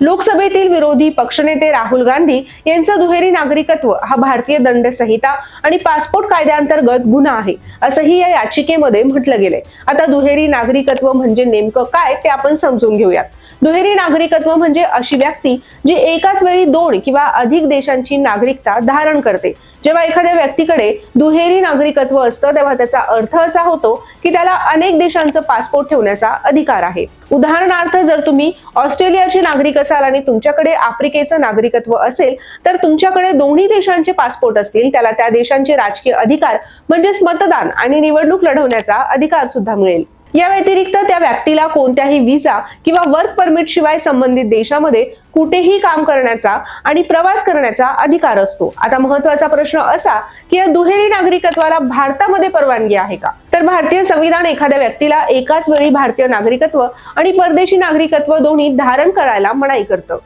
लोकसभेतील विरोधी पक्षनेते राहुल गांधी यांचं दुहेरी नागरिकत्व हा भारतीय दंड संहिता आणि पासपोर्ट कायद्याअंतर्गत गुन्हा आहे असंही या याचिकेमध्ये म्हटलं गेलंय. आता दुहेरी नागरिकत्व म्हणजे नेमकं काय ते आपण समजून घेऊयात. दुहेरी नागरिकत्व म्हणजे अशी व्यक्ती जी एकाच वेळी दोन किंवा अधिक देशांची नागरिकता धारण करते. जेव्हा एखाद्या व्यक्तीकडे दुहेरी नागरिकत्व असतं तेव्हा त्याचा अर्थ असा होतो की त्याला अनेक देशांचं पासपोर्ट ठेवण्याचा अधिकार आहे. उदाहरणार्थ जर तुम्ही ऑस्ट्रेलियाचे नागरिक असाल आणि तुमच्याकडे आफ्रिकेचं नागरिकत्व असेल तर तुमच्याकडे दोन्ही देशांचे पासपोर्ट असतील. त्याला त्या देशांचे राजकीय अधिकार म्हणजेच मतदान आणि निवडणूक लढवण्याचा अधिकार सुद्धा मिळेल. या व्यतिरिक्त त्या व्यक्तीला कोणत्याही व्हिसा किंवा वर्क परमिट शिवाय संबंधित देशामध्ये कुठेही काम करण्याचा आणि प्रवास करण्याचा अधिकार असतो. आता महत्त्वाचा प्रश्न असा की या दुहेरी नागरिकत्वाला भारतामध्ये परवानगी आहे का? तर भारतीय संविधान एखाद्या व्यक्तीला एकाच वेळी भारतीय नागरिकत्व आणि परदेशी नागरिकत्व दोन्ही धारण करायला मनाई करतं.